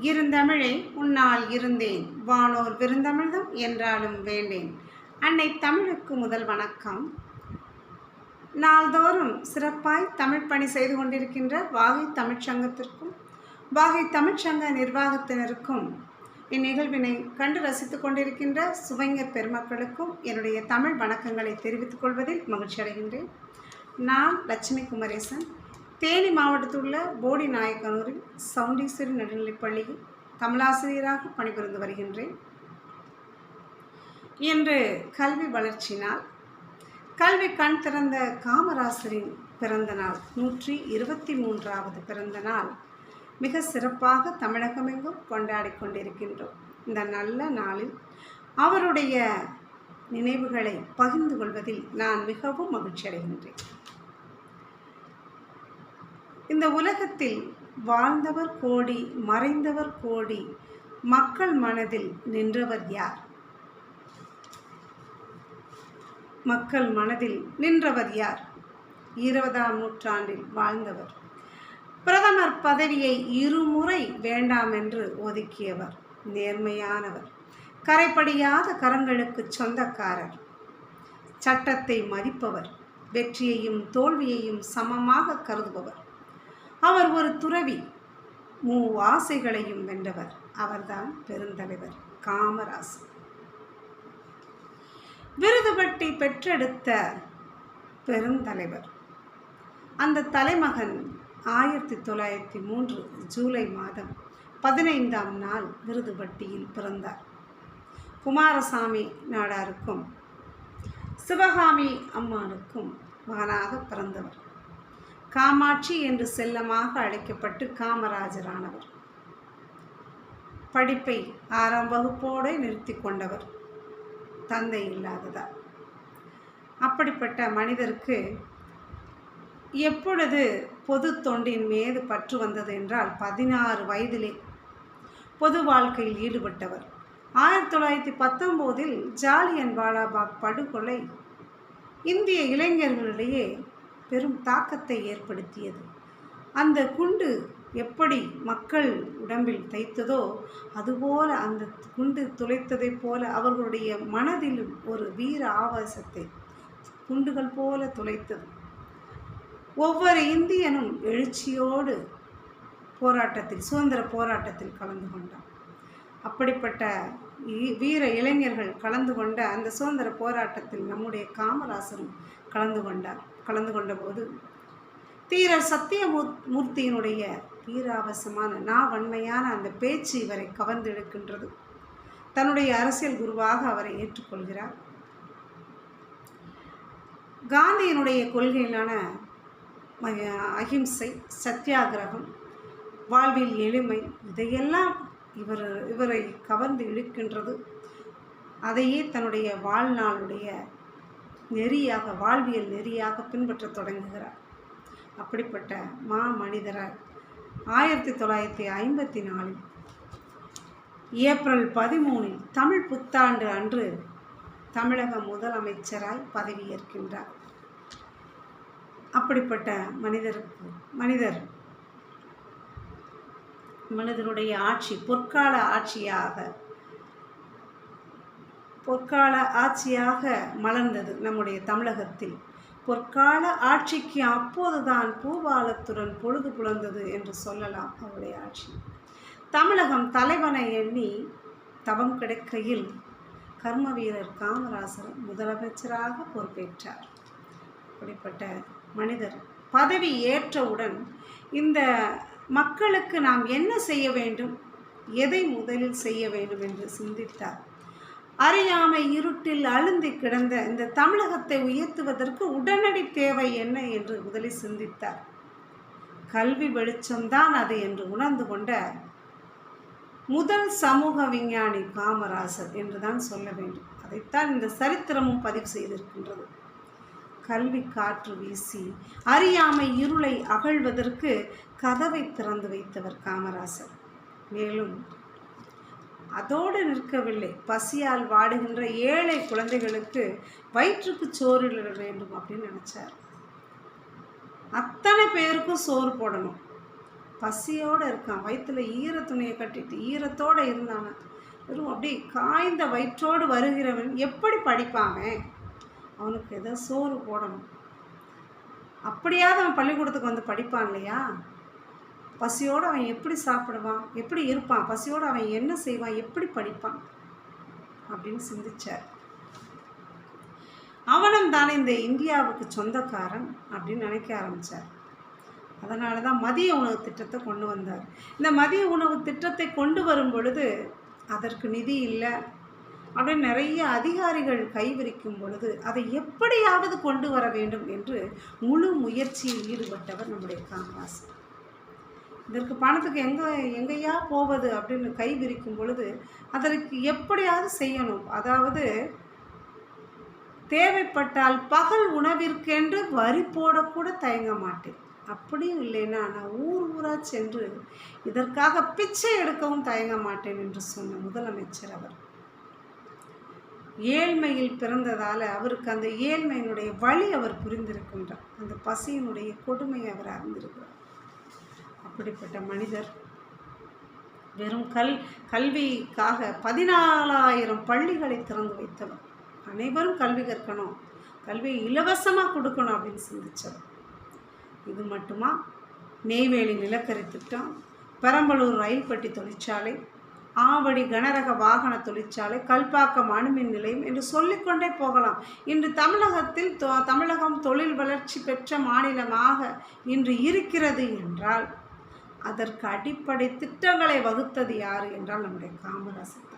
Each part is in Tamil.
இருந்தமிழே உன்னால் இருந்தேன். வானோர் விருந்தமிழ்தம் என்றாலும் வேண்டேன். அன்னை தமிழுக்கு முதல் வணக்கம். நாள்தோறும் சிறப்பாய் தமிழ் பணி செய்து கொண்டிருக்கின்ற வாகை தமிழ்ச் சங்கத்திற்கும் வாகை தமிழ்ச் சங்க நிர்வாகத்தினருக்கும் இந்நிகழ்வினை கண்டு ரசித்து கொண்டிருக்கின்ற சுவைஞர் பெருமக்களுக்கும் என்னுடைய தமிழ் வணக்கங்களை தெரிவித்துக் கொள்வதில் மகிழ்ச்சி அடைகின்றேன் நான் லட்சுமி குமரேசன். தேனி மாவட்டத்தில் உள்ள போடி நாயக்கனூரில் சவுண்டீஸ்வரி நடுநிலைப் பள்ளியில் தமிழாசிரியராக பணிபுரிந்து வருகின்றேன். என்று கல்வி வளர்ச்சினால் கல்வி கண் திறந்த காமராசரின் பிறந்த நாள் நூற்றி இருபத்தி மூன்றாவது பிறந்த நாள். மிக சிறப்பாக தமிழகமெங்கும் கொண்டாடி கொண்டிருக்கின்றோம். இந்த நல்ல நாளில் அவருடைய நினைவுகளை பகிர்ந்து கொள்வதில் நான் மிகவும் மகிழ்ச்சி அடைகின்றேன் இந்த உலகத்தில் வாழ்ந்தவர் கோடி மறைந்தவர் கோடி மக்கள் மனதில் நின்றவர் யார்? மக்கள் மனதில் நின்றவர் யார்? இருபதாம் நூற்றாண்டில் வாழ்ந்தவர். பிரதமர் பதவியை இருமுறை வேண்டாம் என்று ஒதுக்கியவர் நேர்மையானவர் கரைப்படியாத கரங்களுக்கு சொந்தக்காரர். சட்டத்தை மதிப்பவர் வெற்றியையும் தோல்வியையும் சமமாக கருதுபவர். அவர் ஒரு துறவி. மூ ஆசைகளையும் வென்றவர். அவர்தான் பெருந்தலைவர். காமராசர் விருதுபட்டி பெற்றெடுத்த பெருந்தலைவர். அந்த தலைமகன் ஆயிரத்தி தொள்ளாயிரத்தி மூன்று ஜூலை மாதம் பதினைந்தாம் நாள் விருதுபட்டியில் பிறந்தார். குமாரசாமி நாடாருக்கும் சிவகாமி அம்மானுக்கும் மகனாக பிறந்தவர். காமாட்சி என்று செல்லமாக அழைக்கப்பட்டு காமராஜரானவர். படிப்பை ஆறாம் வகுப்போடு நிறுத்தி கொண்டவர். தந்தை இல்லாததால். அப்படிப்பட்ட மனிதருக்கு எப்பொழுது பொது தொண்டின் மீது பற்று வந்தது என்றால் பதினாறு வயதிலே பொது வாழ்க்கையில் ஈடுபட்டவர். ஆயிரத்தி தொள்ளாயிரத்தி பத்தொம்போதில் ஜாலியன் வாலாபாக் படுகொலை இந்திய இளைஞர்களிடையே பெரும் தாக்கத்தை ஏற்படுத்தியது. அந்த குண்டு எப்படி மக்கள் உடம்பில் தைத்ததோ அதுபோல அந்த குண்டு துளைத்ததைப் போல அவர்களுடைய மனதிலும் ஒரு வீர ஆவேசத்தை குண்டுகள் போல துளைத்தது. ஒவ்வொரு இந்தியனும் எழுச்சியோடு போராட்டத்தில் சுதந்திர போராட்டத்தில் கலந்து கொண்டான். அப்படிப்பட்ட வீர இளைஞர்கள் கலந்து கொண்ட அந்த சுதந்திர போராட்டத்தில் நம்முடைய காமராசரும் கலந்து கொண்டார். கலந்து கொண்டபோது தீரர் சத்தியமூர் மூர்த்தியினுடைய நா நாவன்மையான அந்த பேச்சு இவரை கவர்ந்தெடுக்கின்றது தன்னுடைய அரசியல் குருவாக அவரை ஏற்றுக்கொள்கிறார். காந்தியினுடைய கொள்கையிலான அகிம்சை சத்தியாகிரகம் வாழ்வில் எளிமை இதையெல்லாம் இவர் இவரை கவர்ந்து இழுக்கின்றது. அதையே தன்னுடைய வாழ்நாளுடைய நெறியாக வாழ்வியல் நெறியாக பின்பற்றத் தொடங்குகிறார். அப்படிப்பட்ட மா மனிதரால் ஆயிரத்தி தொள்ளாயிரத்தி ஐம்பத்தி நாலில் ஏப்ரல் பதிமூணில் தமிழ் புத்தாண்டு அன்று தமிழக முதலமைச்சராய் பதவியேற்கின்றார். அப்படிப்பட்ட மனிதருக்கு மனிதர் மனிதனுடைய ஆட்சி பொற்கால ஆட்சியாக பொற்கால ஆட்சியாக மலர்ந்தது நம்முடைய தமிழகத்தில். பொற்கால ஆட்சிக்கு அப்போதுதான் பூபாலத்துடன் பொழுது புலர்ந்தது என்று சொல்லலாம் அவருடைய ஆட்சி. தமிழகம் தலைவனை எண்ணி தவம் கிடைக்கையில் கர்ம வீரர் காமராசர் முதலமைச்சராக பொறுப்பேற்றார். அப்படிப்பட்ட மனிதர் பதவி ஏற்றவுடன் இந்த மக்களுக்கு நாம் என்ன செய்ய வேண்டும்? எதை முதலில் செய்ய வேண்டும் என்று சிந்தித்தார்? அறியாமை இருட்டில் அழுந்தி கிடந்த இந்த தமிழகத்தை உயர்த்துவதற்கு உடனடி தேவை என்ன என்று முதலில் சிந்தித்தார். கல்வி வெளிச்சம்தான் அது என்று உணர்ந்து கொண்ட முதல் சமூக விஞ்ஞானி காமராசர் என்றுதான் சொல்ல வேண்டும். அதைத்தான் இந்த சரித்திரமும் பதிவு செய்திருக்கின்றது. கல்வி காற்று வீசி அறியாமை இருளை அகழ்வதற்கு கதவை திறந்து வைத்தவர் காமராசர். மேலும் அதோடு நிற்கவில்லை. பசியால் வாடுகின்ற ஏழை குழந்தைகளுக்கு வயிற்றுக்கு சோறு இட வேண்டும் அப்படின்னு நினச்சார். அத்தனை பேருக்கும் சோறு போடணும். பசியோடு இருக்கான். வயிற்றில் ஈர துணியை கட்டிட்டு ஈரத்தோடு இருந்தான. வெறும் அப்படியே காய்ந்த வயிற்றோடு வருகிறவன் எப்படி படிப்பாங்க அவனுக்கு ஏதோ சோறு போடணும். அப்படியாவது அவன் பள்ளிக்கூடத்துக்கு வந்து படிப்பான் இல்லையா? பசியோடு அவன் எப்படி சாப்பிடுவான்? எப்படி இருப்பான்? பசியோடு அவன் என்ன செய்வான்? எப்படி படிப்பான்? அப்படின்னு சிந்திச்சார். அவனும் தானே இந்த இந்தியாவுக்கு சொந்தக்காரன் அப்படின்னு நினைக்க ஆரம்பித்தார் அதனால தான் மதிய உணவு திட்டத்தை கொண்டு வந்தார். இந்த மதிய உணவு திட்டத்தை கொண்டு வரும் பொழுது அதற்கு நிதி இல்லை அப்படின்னு நிறைய அதிகாரிகள் கைவிரிக்கும் பொழுது அதை எப்படியாவது கொண்டு வர வேண்டும் என்று முழு முயற்சியில் ஈடுபட்டவர் நம்முடைய காமராசர். இதற்கு பணத்துக்கு எங்கே எங்கேயா போவது அப்படின்னு கை விரிக்கும் பொழுது அதற்கு எப்படியாவது செய்யணும். அதாவது தேவைப்பட்டால் பகல் உணவிற்கென்று வரி போடக்கூட தயங்க மாட்டேன். அப்படியும் இல்லைன்னா நான் ஊர் ஊராக சென்று இதற்காக பிச்சை எடுக்கவும் தயங்க மாட்டேன் என்று சொன்ன முதலமைச்சர் அவர். ஏழ்மையில் பிறந்ததால் அவருக்கு அந்த ஏழ்மையினுடைய வழி அவர் புரிந்திருக்கின்றார். அந்த பசியினுடைய கொடுமை அவர் அறிந்திருக்கிறார். அப்படிப்பட்ட மனிதர். வெறும் கல் கல்விக்காக பதினாலாயிரம் பள்ளிகளை திறந்து வைத்தவர். அனைவரும் கல்வி கற்கணும். கல்வியை இலவசமாக கொடுக்கணும் அப்படின்னு சிந்தித்தவர் இது மட்டுமா? நெய்வேலி நிலக்கரி திட்டம் பெரம்பலூர் ரயில் பெட்டி தொழிற்சாலை ஆவடி கனரக வாகன தொழிற்சாலை கல்பாக்கம் அணுமின் நிலையம் என்று சொல்லிக்கொண்டே போகலாம். இன்று தமிழகத்தில் தொ- தமிழகம் தொழில் வளர்ச்சி பெற்ற மாநிலமாக இன்று இருக்கிறது என்றால் அதற்கு அடிப்படை திட்டங்களை வகுத்தது யார் என்றால் நம்முடைய காமராசர்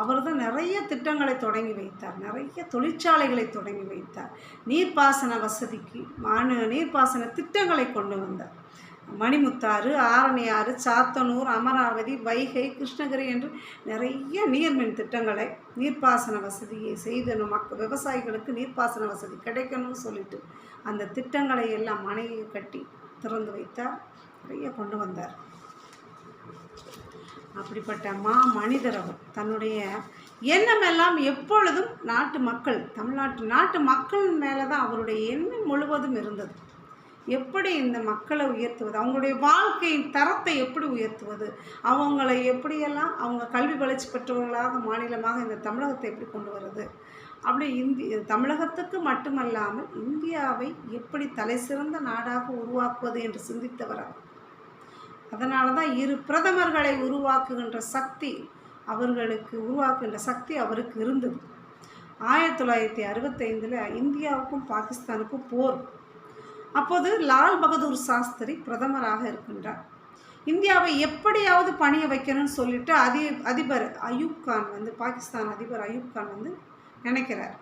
அவர் தான் நிறைய திட்டங்களை தொடங்கி வைத்தார். நிறைய தொழிற்சாலைகளை தொடங்கி வைத்தார். நீர்ப்பாசன வசதிக்கு மாநில நீர்ப்பாசன திட்டங்களை கொண்டு வந்தார். மணிமுத்தாறு ஆரணியாறு சாத்தனூர் அமராவதி வைகை கிருஷ்ணகிரி என்று நிறைய நீர்மின் திட்டங்களை நீர்ப்பாசன வசதியை செய்து நம்ம விவசாயிகளுக்கு நீர்ப்பாசன வசதி கிடைக்கணும்னு சொல்லிட்டு அந்த திட்டங்களை எல்லாம் மனையை கட்டி திறந்து வைத்தார். நிறைய கொண்டு வந்தார். அப்படிப்பட்ட மா மனிதர் அவர் தன்னுடைய எண்ணமெல்லாம் எப்பொழுதும் நாட்டு மக்கள் தமிழ்நாட்டு நாட்டு மக்கள் மேலே தான் அவருடைய எண்ணம் முழுவதும் இருந்தது. எப்படி இந்த மக்களை உயர்த்துவது? அவங்களுடைய வாழ்க்கையின் தரத்தை எப்படி உயர்த்துவது? அவங்களை எப்படியெல்லாம் அவங்க கல்வி வளர்ச்சி பெற்றவர்களாக மாநிலமாக இந்த தமிழகத்தை எப்படி கொண்டு வர்றது? அப்படி இந்திய தமிழகத்துக்கு மட்டுமல்லாமல் இந்தியாவை எப்படி தலை சிறந்த நாடாக உருவாக்குவது என்று சிந்தித்தவர் அவர். அதனால தான் இரு பிரதமர்களை உருவாக்குகின்ற சக்தி அவர்களுக்கு உருவாக்குகின்ற சக்தி அவருக்கு இருந்தது. ஆயிரத்தி தொள்ளாயிரத்தி அறுபத்தைந்தில் இந்தியாவுக்கும் பாகிஸ்தானுக்கும் போர். அப்போது லால் பகதூர் சாஸ்திரி பிரதமராக இருக்கின்றார். இந்தியாவை எப்படியாவது பணிய வைக்கணும்னு சொல்லிட்டு அதி அதிபர் அயூப் கான் வந்து பாகிஸ்தான் அதிபர் அயூப் கான் வந்து நினைக்கிறார்.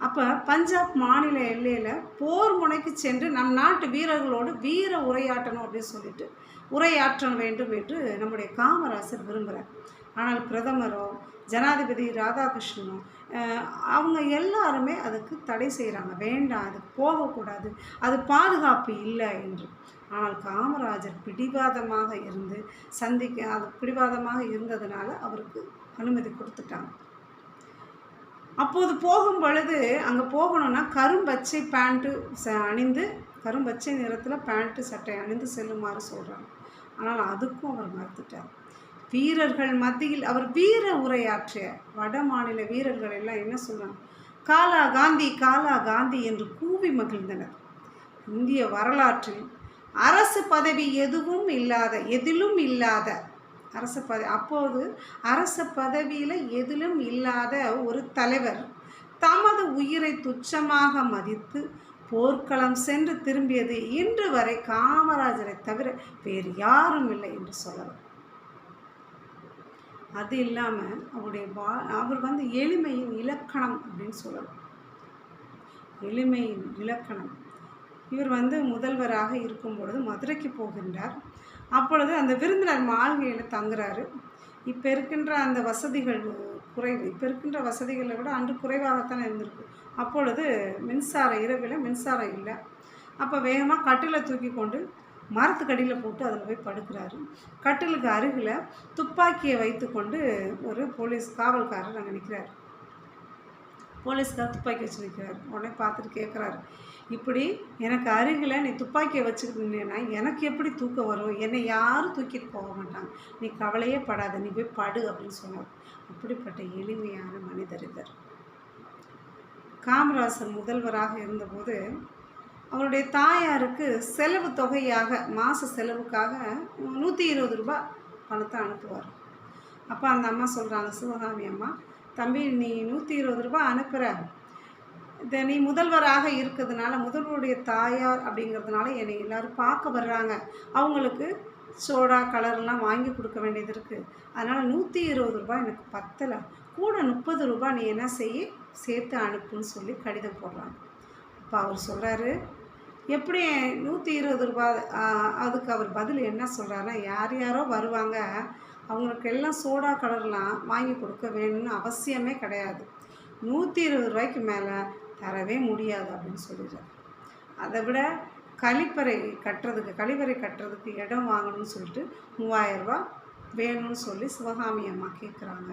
அப்போ பஞ்சாப் மாநில எல்லையில் போர் முனைக்கு சென்று நம் நாட்டு வீரர்களோடு வீர உரையாற்றணும் அப்படின்னு சொல்லிட்டு உரையாற்ற வேண்டும் என்று நம்முடைய காமராசர் விரும்புகிறார் ஆனால் பிரதமரோ ஜனாதிபதி ராதாகிருஷ்ணனோ அவங்க எல்லாருமே அதுக்கு தடை செய்கிறாங்க வேண்டாம் அது போகக்கூடாது அது பாதுகாப்பு இல்லை என்று. ஆனால் காமராஜர் பிடிவாதமாக இருந்து சந்திக்க அது பிடிவாதமாக இருந்ததுனால அவருக்கு அனுமதி கொடுத்துட்டாங்க. அப்போது போகும் பொழுது அங்கே போகணும்னா கரும்பச்சை பேண்ட்டு ச அணிந்து கரும்பச்சை நிறத்தில் பேண்ட்டு சட்டை அணிந்து செல்லுமாறு சொல்கிறாங்க ஆனால் அதுக்கும் அவர் மறுத்துட்டார். வீரர்கள் மத்தியில் அவர் வீர உரையாற்றிய வட மாநில வீரர்கள் எல்லாம் என்ன சொல்கிறாங்க காலா காந்தி காலா காந்தி என்று கூவி மகிழ்ந்தனர். இந்திய வரலாற்றில் அரசு பதவி எதுவும் இல்லாத எதிலும் இல்லாத அரச பதவி. அப்போது அரச பதவியில் எதிலும் இல்லாத ஒரு தலைவர் தமது உயிரை துச்சமாக மதித்து போர்க்களம் சென்று திரும்பியது இன்று வரை காமராஜரை தவிர வேறு யாரும் இல்லை என்று சொல்லலாம். அது இல்லாமல் அவருடைய வா அவர் வந்து எளிமையின் இலக்கணம் அப்படின்னு சொல்லலாம். எளிமையின் இலக்கணம். இவர் வந்து முதல்வராக இருக்கும் பொழுது மதுரைக்கு போகின்றார். அப்பொழுது அந்த விருந்தினர் மாளிகையில் தங்குறாரு. இப்போ இருக்கின்ற அந்த வசதிகள் குறைவு இப்போ இருக்கின்ற வசதிகளை விட அன்று குறைவாகத்தான் இருந்திருக்கு. அப்பொழுது மின்சாரம் இரவில் மின்சாரம் இல்லை. அப்போ வேகமாக கட்டிலை தூக்கி கொண்டு மரத்துக்கடியில் போட்டு அதில் போய் படுக்கிறாரு. கட்டிலுக்கு அருகில் துப்பாக்கியை வைத்துக்கொண்டு ஒரு போலீஸ் காவல்காரர் அங்கே நிற்கிறார் போலீஸ்கார் துப்பாக்கி வச்சு நிற்கிறார் உடனே பார்த்துட்டு கேட்குறாரு இப்படி எனக்கு அருகில் நீ துப்பாக்கியை வச்சுக்கிட்டீங்கன்னா எனக்கு எப்படி தூக்கம் வரும்? என்னை யாரும் தூக்கிட்டு போக மாட்டாங்க. நீ கவலையே படாத நீ போய் படு அப்படின்னு சொன்னார் அப்படிப்பட்ட எளிமையான மனிதர் இதர் காமராசர் முதல்வராக இருந்தபோது அவருடைய தாயாருக்கு செலவு தொகையாக மாத செலவுக்காக நூற்றி இருபது ரூபாய் பணத்தை அனுப்புவார். அப்போ அந்த அம்மா சொல்கிறாங்க சிவகாமி அம்மா தம்பி நீ நூற்றி இருபது ரூபாய் அனுப்புகிற நீ முதல்வராக இருக்கிறதுனால முதல்வருடைய தாயார் அப்படிங்கிறதுனால என்னை எல்லோரும் பார்க்க வர்றாங்க. அவங்களுக்கு சோடா கலர்லாம் வாங்கி கொடுக்க வேண்டியது இருக்குது அதனால் நூற்றி இருபது ரூபாய் எனக்கு பத்தலை. கூட முப்பது ரூபாய் நீ என்ன செய்ய? சேர்த்து அனுப்புன்னு சொல்லி கடிதம் போடுறாங்க. அப்போ அவர் சொல்கிறாரு எப்படி நூற்றி இருபது ரூபா அதுக்கு அவர் பதில் என்ன சொல்கிறாருன்னா யார் யாரோ வருவாங்க. அவங்களுக்கு எல்லாம் சோடா கலர்லாம் வாங்கி கொடுக்க வேணும்னு அவசியமே கிடையாது. நூற்றி இருபது ரூபாய்க்கு மேலே தரவே முடியாது அப்படின்னு சொல்லிடுறாரு. அதை விட கழிப்பறை கட்டுறதுக்கு கழிவறை கட்டுறதுக்கு இடம் வாங்கணும்னு சொல்லிட்டு மூவாயிரரூபா வேணும்னு சொல்லி சிவகாமி அம்மா கேட்குறாங்க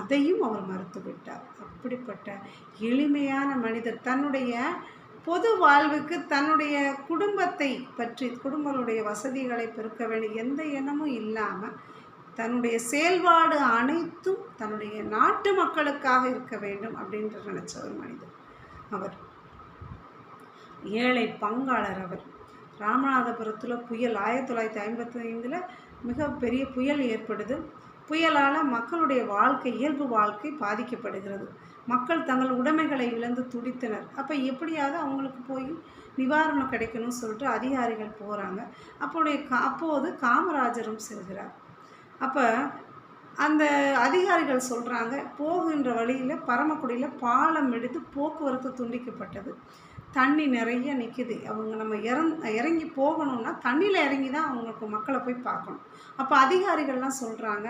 அதையும் அவர் மறுத்து விட்டார். அப்படிப்பட்ட எளிமையான மனிதர் தன்னுடைய பொது வாழ்வுக்கு தன்னுடைய குடும்பத்தை பற்றி குடும்பங்களுடைய வசதிகளை பெருக்க வேண்டிய எந்த எண்ணமும் இல்லாமல் தன்னுடைய செயல்பாடு அனைத்தும் தன்னுடைய நாட்டு மக்களுக்காக இருக்க வேண்டும் அப்படின்ற நினச்ச ஒரு மனிதர். அவர். ஏழை பங்காளர் அவர். ராமநாதபுரத்தில் புயல் ஆயிரத்தி தொள்ளாயிரத்தி ஐம்பத்தி ஐந்தில் மிகப்பெரிய புயல் ஏற்படுது. புயலால் மக்களுடைய வாழ்க்கை இயல்பு வாழ்க்கை பாதிக்கப்படுகிறது. மக்கள் தங்கள் உடைமைகளை இழந்து துடித்தனர். அப்போ எப்படியாவது அவங்களுக்கு போய் நிவாரணம் கிடைக்கணும்னு சொல்லிட்டு அதிகாரிகள் போகிறாங்க அப்போடைய அப்போது காமராஜரும் செல்கிறார். அப்போ அந்த அதிகாரிகள் சொல்கிறாங்க போகின்ற வழியில் பரமக்குடியில் பாலம் எடுத்து போக்குவரத்து துண்டிக்கப்பட்டது. தண்ணி நிறைய நிற்கிது அவங்க நம்ம இறங் இறங்கி போகணும்னா தண்ணியில் இறங்கி தான் அவங்களுக்கு மக்களை போய் பார்க்கணும். அப்போ அதிகாரிகள்லாம் சொல்கிறாங்க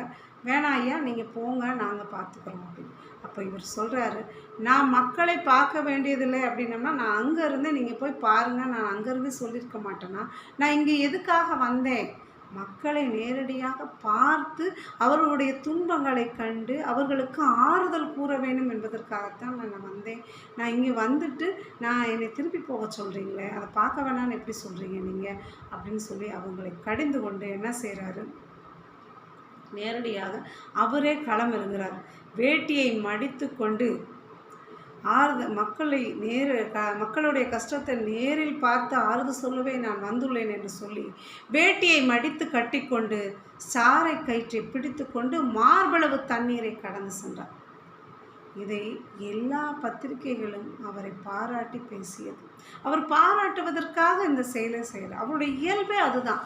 வேணாம் ஐயா நீங்கள் போங்க நாங்கள் பார்த்துக்குறோம் அப்படின்னு. அப்போ இவர் சொல்கிறாரு நான் மக்களை பார்க்க வேண்டியதில்லை அப்படின்னம்னா நான் அங்கேருந்து நீங்கள் போய் பாருங்கள் நான் அங்கேருந்து சொல்லியிருக்க மாட்டேன்னா நான் இங்கே எதுக்காக வந்தேன்? மக்களை நேரடியாக பார்த்து அவர்களுடைய துன்பங்களை கண்டு அவர்களுக்கு ஆறுதல் கூற வேண்டும் என்பதற்காகத்தான் நான் வந்தேன். நான் இங்கே வந்துட்டு நான் என்னை திருப்பி போக சொல்கிறீங்களே அதை பார்க்க வேணான்னு எப்படி சொல்கிறீங்க நீங்கள் அப்படின்னு சொல்லி அவங்களை கடிந்து கொண்டு என்ன செய்கிறாரு நேரடியாக அவரே களம் இருக்கிறார் வேட்டியை மடித்து கொண்டு ஆறுதல் மக்களை நேரு க மக்களுடைய கஷ்டத்தை நேரில் பார்த்து ஆறுது சொல்லவே நான் வந்துள்ளேன் என்று சொல்லி வேட்டியை மடித்து கட்டிக்கொண்டு சாரை கயிற்றை பிடித்து கொண்டு மார்பளவு தண்ணீரை கடந்து சென்றார். இதை எல்லா பத்திரிகைகளும் அவரை பாராட்டி பேசியது. அவர் பாராட்டுவதற்காக இந்த செயலை செய்கிறார். அவருடைய இயல்பே அதுதான்.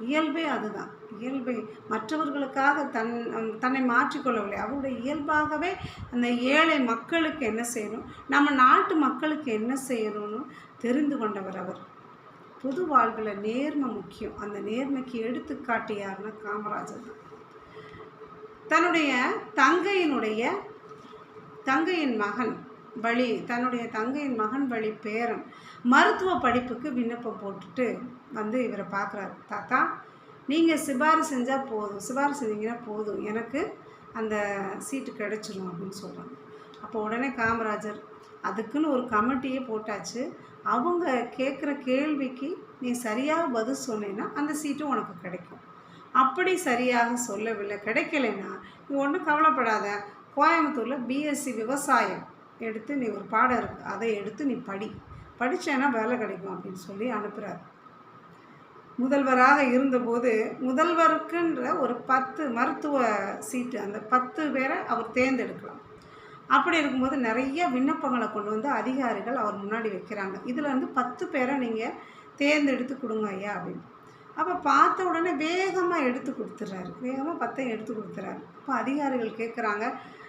இயல்பே அதுதான். இயல்பை மற்றவர்களுக்காக தன் தன்னை மாற்றிக்கொள்ளவில்லை. அவருடைய இயல்பாகவே அந்த ஏழை மக்களுக்கு என்ன செய்யணும் நம்ம நாட்டு மக்களுக்கு என்ன செய்யணும்னு தெரிந்து கொண்டவர் அவர். பொது வாழ்வில் நேர்மை முக்கியம். அந்த நேர்மைக்கு எடுத்துக்காட்டு யாருன்னா காமராஜர் தான். தன்னுடைய தங்கையினுடைய தங்கையின் மகன் வழி தன்னுடைய தங்கையின் மகன் வழி பேரன் மருத்துவ படிப்புக்கு விண்ணப்பம் போட்டுட்டு வந்து இவரை பார்க்குறாரு. தாத்தா நீங்கள் சிபாரிசு செஞ்சால் போதும் சிபாரிசு செஞ்சீங்கன்னா போதும் எனக்கு அந்த சீட்டு கிடச்சிரும் அப்படின்னு சொல்கிறாங்க அப்போ உடனே காமராஜர் அதுக்குன்னு ஒரு கமிட்டியே போட்டாச்சு அவங்க கேட்குற கேள்விக்கு நீ சரியாக பதில் சொன்னேன்னா அந்த சீட்டும் உனக்கு கிடைக்கும். அப்படி சரியாக சொல்லவில்லை. கிடைக்கலைன்னா நீ ஒன்றும் கவலைப்படாத கோயம்புத்தூரில் பிஎஸ்சி விவசாயம் எடுத்து நீ ஒரு பாடம் இருக்குது அதை எடுத்து நீ படி. படித்தேன்னா வேலை கிடைக்கும் அப்படின்னு சொல்லி அனுப்புகிறார் முதல்வராக இருந்தபோது முதல்வருக்குன்ற ஒரு பத்து மருத்துவ சீட்டு அந்த பத்து பேரை அவர் தேர்ந்தெடுக்கலாம். அப்படி இருக்கும்போது நிறைய விண்ணப்பங்களை கொண்டு வந்து அதிகாரிகள் அவர் முன்னாடி வைக்கிறாங்க. இதில் வந்து பத்து பேரை நீங்கள் தேர்ந்தெடுத்து கொடுங்க ஐயா அப்படின்னு. அப்போ பார்த்த உடனே வேகமாக எடுத்து கொடுத்துட்றாரு வேகமாக பத்தையும் எடுத்து கொடுத்துட்றாரு அப்போ அதிகாரிகள் கேட்குறாங்க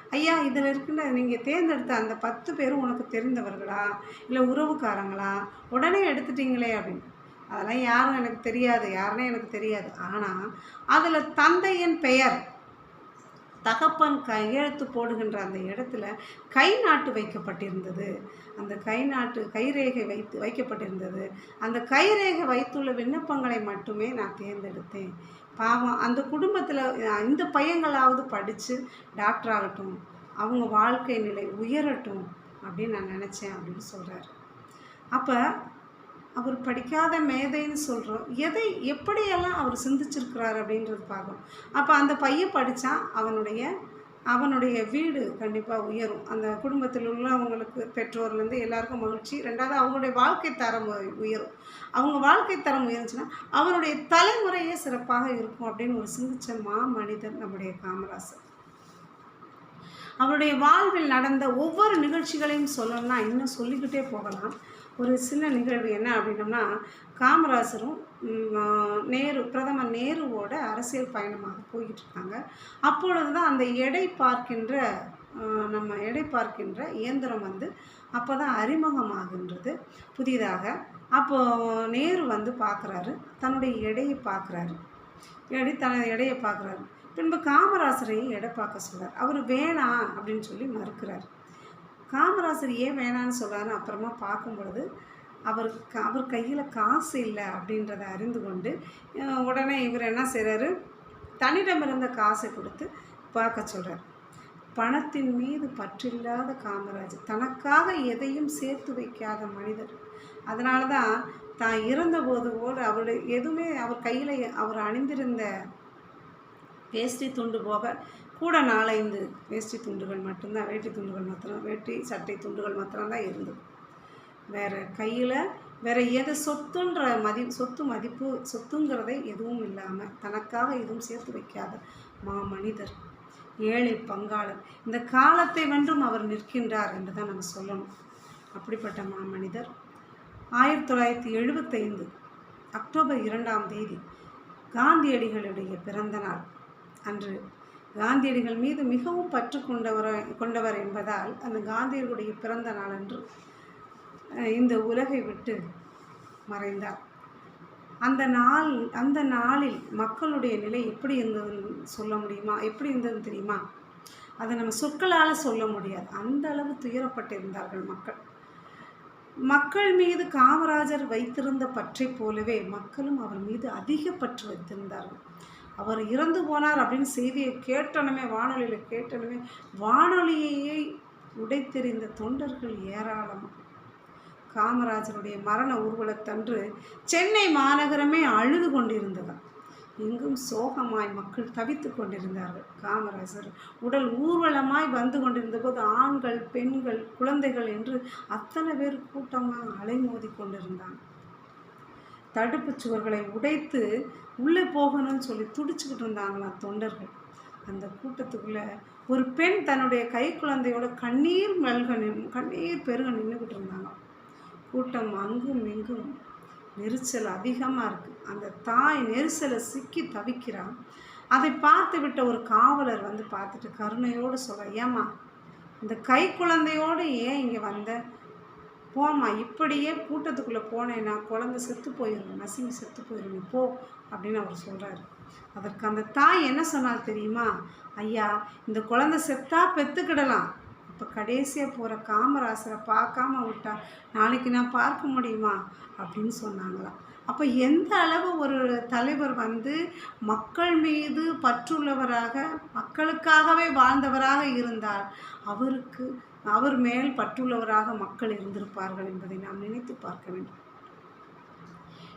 ஐயா இதில் இருக்குன்னு நீங்கள் தேர்ந்தெடுத்த அந்த பத்து பேரும் உனக்கு தெரிந்தவர்களா? இல்லை உறவுக்காரங்களா? உடனே எடுத்துட்டீங்களே அப்படின்னு. அதெல்லாம் யாரும் எனக்கு தெரியாது யாருன்னே எனக்கு தெரியாது. ஆனால் அதில் தந்தையின் பெயர் தகப்பன் கையெழுத்து போடுகின்ற அந்த இடத்துல கை நாட்டு வைக்கப்பட்டிருந்தது. அந்த கை நாட்டு கைரேகை வைத்து வைக்கப்பட்டிருந்தது. அந்த கைரேகை வைத்துள்ள விண்ணப்பங்களை மட்டுமே நான் தேர்ந்தெடுத்தேன். பாவம். அந்த குடும்பத்தில் இந்த பையங்களாவது படித்து டாக்டர் ஆகட்டும் அவங்க வாழ்க்கை நிலை உயரட்டும் அப்படின்னு நான் நினச்சேன் அப்படின்னு சொல்கிறார் அப்போ அவர் படிக்காத மேதைன்னு சொல்கிறோம் எதை எப்படியெல்லாம் அவர் சிந்திச்சிருக்கிறார் அப்படின்றது பார்க்கணும். அப்போ அந்த பையன் படித்தான் அவனுடைய அவனுடைய வீடு கண்டிப்பாக உயரும். அந்த குடும்பத்தில் உள்ளவங்களுக்கு பெற்றோர்லேருந்து எல்லாருக்கும் மகிழ்ச்சி. ரெண்டாவது அவங்களுடைய வாழ்க்கை தரம் உயரும். அவங்க வாழ்க்கை தரம் உயர்ந்துச்சுன்னா அவனுடைய தலைமுறையே சிறப்பாக இருக்கும் அப்படின்னு ஒரு சிந்திச்ச மா மனிதர் நம்முடைய காமராசர். அவருடைய வாழ்வில் நடந்த ஒவ்வொரு நிகழ்ச்சிகளையும் சொல்லணும்னா இன்னும் சொல்லிக்கிட்டே போகலாம். ஒரு சின்ன நிகழ்வு என்ன அப்படின்னம்னா காமராசரும் நேரு பிரதமர் நேருவோட அரசியல் பயணமாக போய்கிட்டு இருக்காங்க அப்பொழுது தான் அந்த எடை பார்க்கின்ற நம்ம எடை பார்க்கின்ற இயந்திரம் வந்து அப்போ தான் அறிமுகமாகின்றது புதிதாக. அப்போது நேரு வந்து பார்க்குறாரு தன்னுடைய எடையை பார்க்குறாரு. எடை தனது எடையை பார்க்குறாரு? பின்பு காமராசரையும் எடை பார்க்க சொல்கிறார் அவர் வேணாம் அப்படின்னு சொல்லி மறுக்கிறார். காமராசர் ஏன் வேணான்னு சொல்கிறாருன்னு அப்புறமா பார்க்கும் பொழுது அவர் அவர் கையில் காசு இல்லை அப்படின்றத அறிந்து கொண்டு உடனே இவர் என்ன செய்கிறாரு தன்னிடமிருந்த காசை கொடுத்து பார்க்க சொல்கிறார் பணத்தின் மீது பற்றில்லாத காமராஜர் தனக்காக எதையும் சேர்த்து வைக்காத மனிதர். அதனால தான் தான் இறந்தபோது கூட அவருடைய எதுவுமே அவர் கையில் அவர் அணிந்திருந்த வேஷ்டி துண்டு போக கூட நாலஞ்சு வேஷ்டி துண்டுகள் மட்டும்தான் வேட்டி துண்டுகள் மாத்திரம் வேட்டி சட்டை துண்டுகள் மாத்திரம்தான் இருந்தது. வேறு கையில் வேறு எது சொத்துன்ற மதி சொத்து மதிப்பு சொத்துங்கிறதே எதுவும் இல்லாமல் தனக்காக எதுவும் சேர்த்து வைக்காத மா மனிதர் ஏழை பங்காளர் இந்த காலத்தை வென்றும் அவர் நிற்கின்றார் என்று தான் நம்ம சொல்லணும். அப்படிப்பட்ட மா மனிதர் ஆயிரத்தி தொள்ளாயிரத்தி எழுபத்தைந்து அக்டோபர் இரண்டாம் தேதி காந்தியடிகளுடைய பிறந்த நாள் அன்று காந்தியடிகள் மீது மிகவும் பற்று கொண்டவர் கொண்டவர் என்பதால் அந்த காந்தியர்களுடைய பிறந்த நாளன்று இந்த உலகை விட்டு மறைந்தார். அந்த நாள் அந்த நாளில் மக்களுடைய நிலை எப்படி இருந்ததுன்னு சொல்ல முடியுமா? எப்படி இருந்ததுன்னு தெரியுமா? அதை நம்ம சொற்களால் சொல்ல முடியாது. அந்த அளவு துயரப்பட்டிருந்தார்கள் மக்கள். மக்கள் மீது காமராஜர் வைத்திருந்த பற்றைப் போலவே மக்களும் அவர் மீது அதிக பற்று வைத்திருந்தார்கள். அவர் இறந்து போனார் அப்படின்னு செய்தியை கேட்டனுமே வானொலியில் கேட்டனுமே வானொலியையே உடைத்தெறிந்த தொண்டர்கள் ஏராளம். காமராஜருடைய மரண ஊர்வலத்தன்று சென்னை மாநகரமே அழுது கொண்டிருந்ததாம். எங்கும் சோகமாய் மக்கள் தவித்து கொண்டிருந்தார்கள். காமராஜர் உடல் ஊர்வலமாய் வந்து கொண்டிருந்த போது ஆண்கள் பெண்கள் குழந்தைகள் என்று அத்தனை பேர் கூட்டமாக அலைமோதி கொண்டிருந்தாங்க தடுப்புச் சுவர்களை உடைத்து உள்ளே போகணும்னு சொல்லி துடிச்சுக்கிட்டு இருந்தாங்களாம் தொண்டர்கள். அந்த கூட்டத்துக்குள்ளே ஒரு பெண் தன்னுடைய கை குழந்தையோட கண்ணீர் மல்க நின் கண்ணீர் பெருக நின்றுக்கிட்டு இருந்தாங்க. கூட்டம் அங்கும் இங்கும் நெரிசல் அதிகமாக இருக்குது அந்த தாய் நெரிசலை சிக்கி தவிக்கிறான் அதை பார்த்து விட்ட ஒரு காவலர் வந்து பார்த்துட்டு கருணையோடு சொல்ல ஏமா இந்த கை குழந்தையோடு ஏன் இங்கே வந்த? போம்மா இப்படியே கூட்டத்துக்குள்ளே போனேன்னா குழந்தை செத்து போயிடும் நசிங்கி செத்து போயிடும் போ அப்படின்னு அவர் சொல்கிறாரு அதற்கு அந்த தாய் என்ன சொன்னால் தெரியுமா? ஐயா இந்த குழந்தை செத்தா பெற்றுக்கிடலாம் இப்போ கடைசியாக போகிற காமராசரை பார்க்காம விட்டா நாளைக்கு நான் பார்க்க முடியுமா? அப்படின்னு சொன்னாங்களாம். அப்போ எந்த அளவு ஒரு தலைவர் வந்து மக்கள் மீது பற்றுள்ளவராக மக்களுக்காகவே வாழ்ந்தவராக இருந்தால் அவருக்கு அவர் மேல் பற்றுள்ளவராக மக்கள் இருந்திருப்பார்கள் என்பதை நாம் நினைத்து பார்க்க வேண்டும்.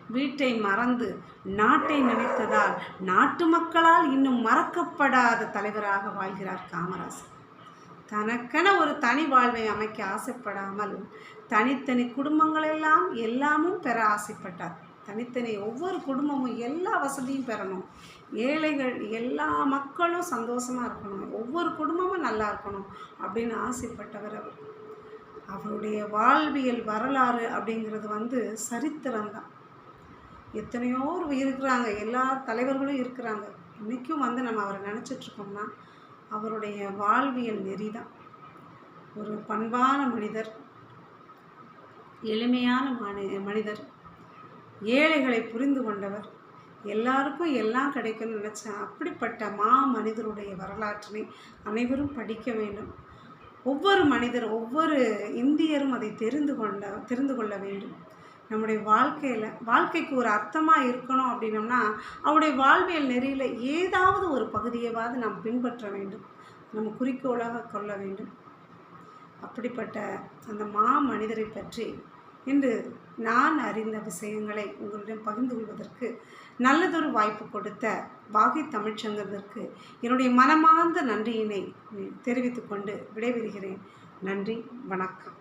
வீட்டை மறந்து நாட்டை நினைத்ததால் நாட்டு மக்களால் இன்னும் மறக்கப்படாத தலைவராக வாழ்கிறார் காமராசர். தனக்கென ஒரு தனி வாழ்வை அமைக்க ஆசைப்படாமல் தனித்தனி குடும்பங்களெல்லாம் எல்லாமும் பெற ஆசைப்பட்டார். தனித்தனி ஒவ்வொரு குடும்பமும் எல்லா வசதியும் பெறணும். ஏழைகள் எல்லா மக்களும் சந்தோஷமாக இருக்கணும். ஒவ்வொரு குடும்பமும் நல்லா இருக்கணும் அப்படின்னு ஆசைப்பட்டவர் அவர். அவருடைய வாழ்வியல் வரலாறு அப்படிங்கிறது வந்து சரித்திரம்தான் எத்தனையோ இருக்கிறாங்க. எல்லா தலைவர்களும் இருக்கிறாங்க. இன்றைக்கும் வந்து நம்ம அவரை நினச்சிட்ருக்கோம்னா அவருடைய வாழ்வியல் நெறி தான். ஒரு பண்பான மனிதர் எளிமையான மனி மனிதர். ஏழைகளை புரிந்து கொண்டவர். எல்லாருக்கும் எல்லாம் கிடைக்கும்னு நினச்சேன். அப்படிப்பட்ட மா மனிதருடைய வரலாற்றினை அனைவரும் படிக்க வேண்டும். ஒவ்வொரு மனிதர் ஒவ்வொரு இந்தியரும் அதை தெரிந்து கொண்ட தெரிந்து கொள்ள வேண்டும். நம்முடைய வாழ்க்கையில் வாழ்க்கைக்கு ஒரு அர்த்தமாக இருக்கணும் அப்படின்னம்னா அவருடைய வாழ்வியல் நெறியில் ஏதாவது ஒரு பகுதியவாவது நாம் பின்பற்ற வேண்டும். நம்ம குறிக்கோளாக கொள்ள வேண்டும். அப்படிப்பட்ட அந்த மா மனிதரை பற்றி இன்று நான் அறிந்த விஷயங்களை உங்களிடம் பகிர்ந்து கொள்வதற்கு நல்லதொரு வாய்ப்பு கொடுத்த வாகை தமிழ்ச்சங்கத்திற்கு என்னுடைய மனமார்ந்த நன்றியினை தெரிவித்துக்கொண்டு விடைபெறுகிறேன். நன்றி வணக்கம்.